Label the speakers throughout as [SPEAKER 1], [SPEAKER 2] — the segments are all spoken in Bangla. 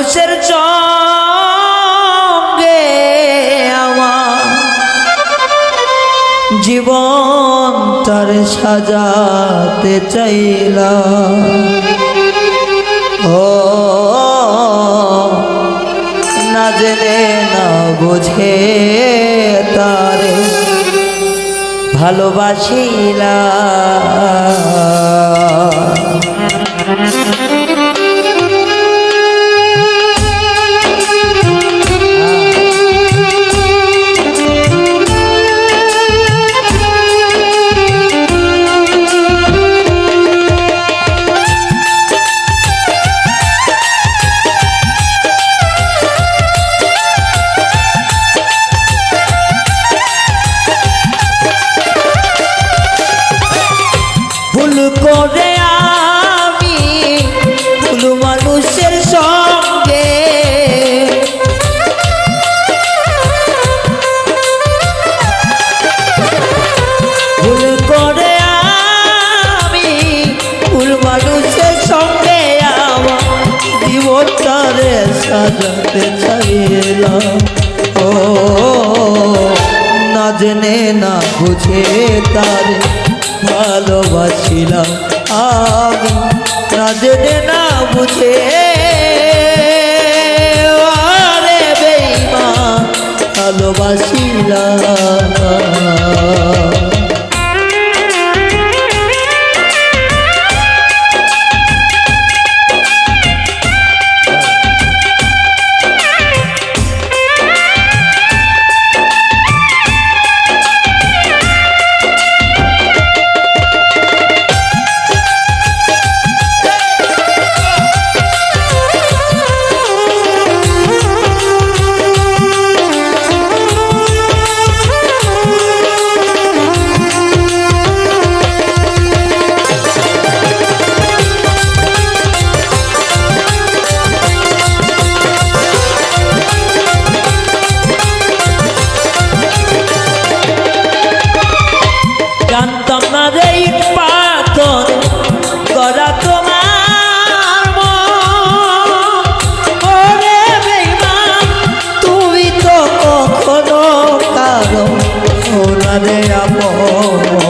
[SPEAKER 1] মানুষের সঙ্গে আমার জীবন তার সাজাতে চাইলাম। ও না না বুঝে তারে ভালোবাসিলা জীবনটারে সাজাতে চাইলাম। ও, না জেনে, না বুঝে তারে ভালোবাসিলাম আমি। না জেনে, না বুঝে, আরে বেইমান ভালোবাসিলাম। ওনারে আপন।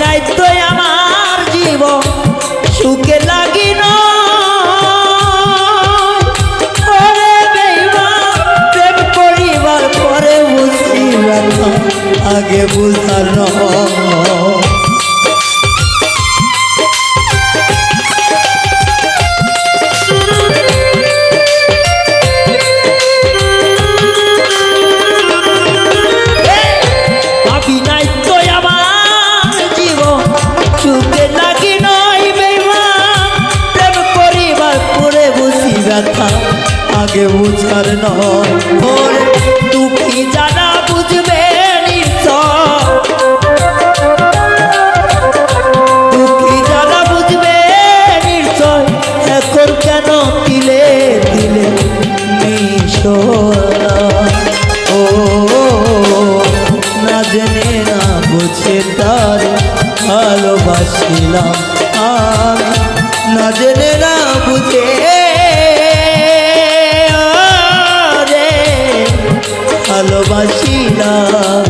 [SPEAKER 1] নাই তো আমার জীবন সুখে বুঝিবার না, আগে বুঝার ভালোবাসিলাম। আমি না জেনে না বুঝে ভালোবাসিলাম।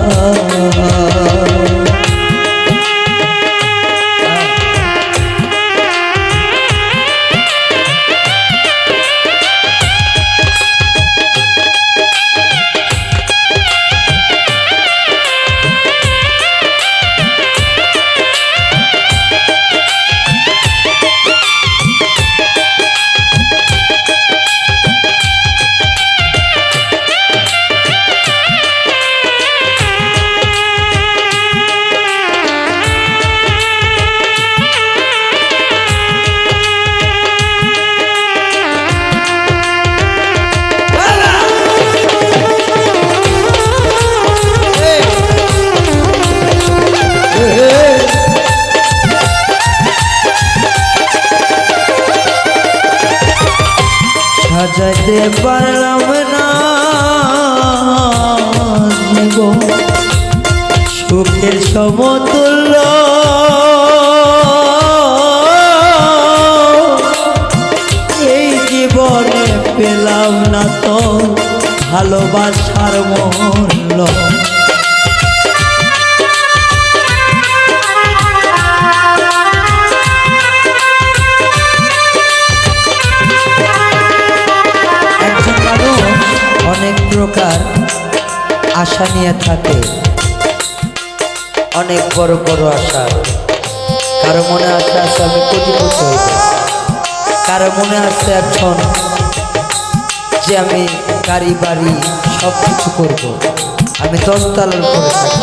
[SPEAKER 1] সাজাতে পারলাম না। সুখের সমতুল্য। এই জীবনে পেলাম না তো ভালোবাসার মূল্য আশা নিয়ে থাকে। অনেক বড় বড় আশা। কারও মনে আছে আছে আমি কোটিপতি হইব কারও মনে আছে এখন যে আমি গাড়ি, বাড়ি সব কিছু করব। আমি দশতলার উপরে থাকব।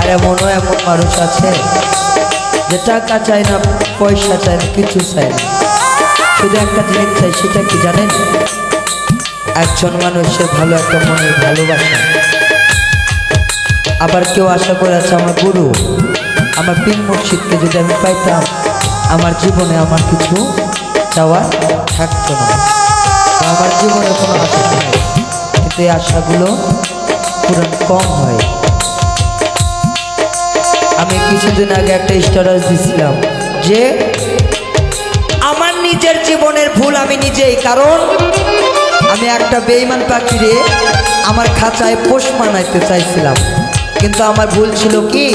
[SPEAKER 1] আর এমনও এমন মানুষ আছে যে টাকা চায় না, পয়সা চায় না, কিছু চায় না। শুধু একটা জিনিস চাই সেটা কি জানেন? একজন মানুষের ভালো একটা মনের ভালোবাসা। আবার কেউ আশা করে আছে, আমার গুরু, আমার পীর মুর্শিদকে যদি আমি পাইতাম, আমার জীবনে আমার কিছু চাওয়া থাকতো না। আমার জীবনে কোনো আশা নেই। কিন্তু এই আশাগুলো পূরণ কম হয়। আমি কিছুদিন আগে একটা স্ট্যাটাস দিছিলাম যে, আমার নিজের জীবনের ভুল আমি নিজেই, কারণ আমি একটা বেইমান পাখিরে আমার খাঁচায় পোষ মানাইতে চাইছিলাম। কিন্তু আমার ভুল ছিল কি?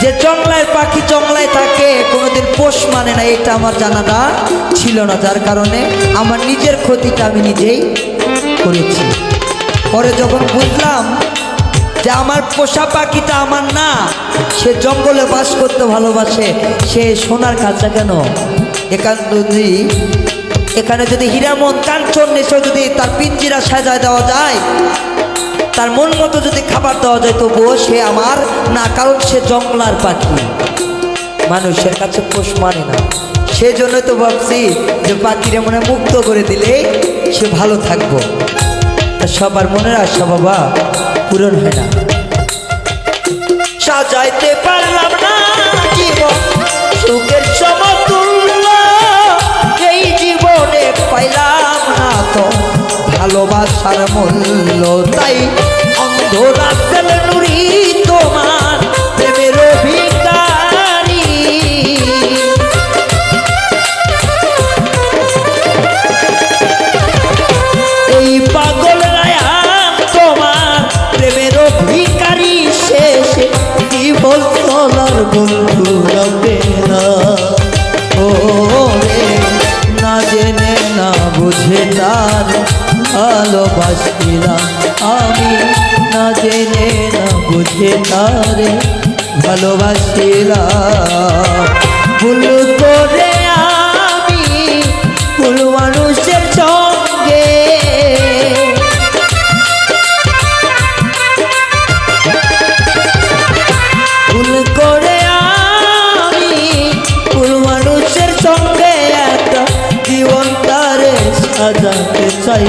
[SPEAKER 1] যে জংলায় পাখি জংলায় থাকে, কোনোদিন পোষ মানে না, এটা আমার জানাটা ছিল না। যার কারণে আমার নিজের ক্ষতিটা আমি নিজেই করেছি। পরে যখন বুঝলাম যে আমার পোষা পাখিটা আমার না, সে জঙ্গলে বাস করতে ভালোবাসে, সে সোনার খাঁচা কেন? যদি এখানে যদি হীরামন কাঞ্চন নেশো যদি তার পিঞ্জিরা সাজায় দেওয়া যায়, তার মন মতো যদি খাবার দেওয়া যায়, তবুও সে আমার না, কারণ সে জঙ্গলার পাখি। মানুষের কাছে পোষ মানে না। সেই জন্যই তো ভাবছি যে পাখিরে মনে মুক্ত করে দিলে সে ভালো থাকব। সবার মনের আশা বাবা, পূরণ হয় না। সাজাইতে পারলাম ভালোবাসার মূল্য তাই অন্ধ রাস্তার নুরি তোমার প্রেমের অভিকারী। এই পাগল রায়াম তোমার প্রেমের ভিকারি শেষে জীবন চলার বন্ধু রবে না। ও না জেনে, না বুঝে তার ভালোবাসিলাম। আমি না জেনে না বুঝে তার ভালোবাসিলাম। ভুল করে আমি ভুল মানুষের সঙ্গে ভুল করে আমি ভুল মানুষের সঙ্গে একটা জীবন তারে সাজাতে চাই।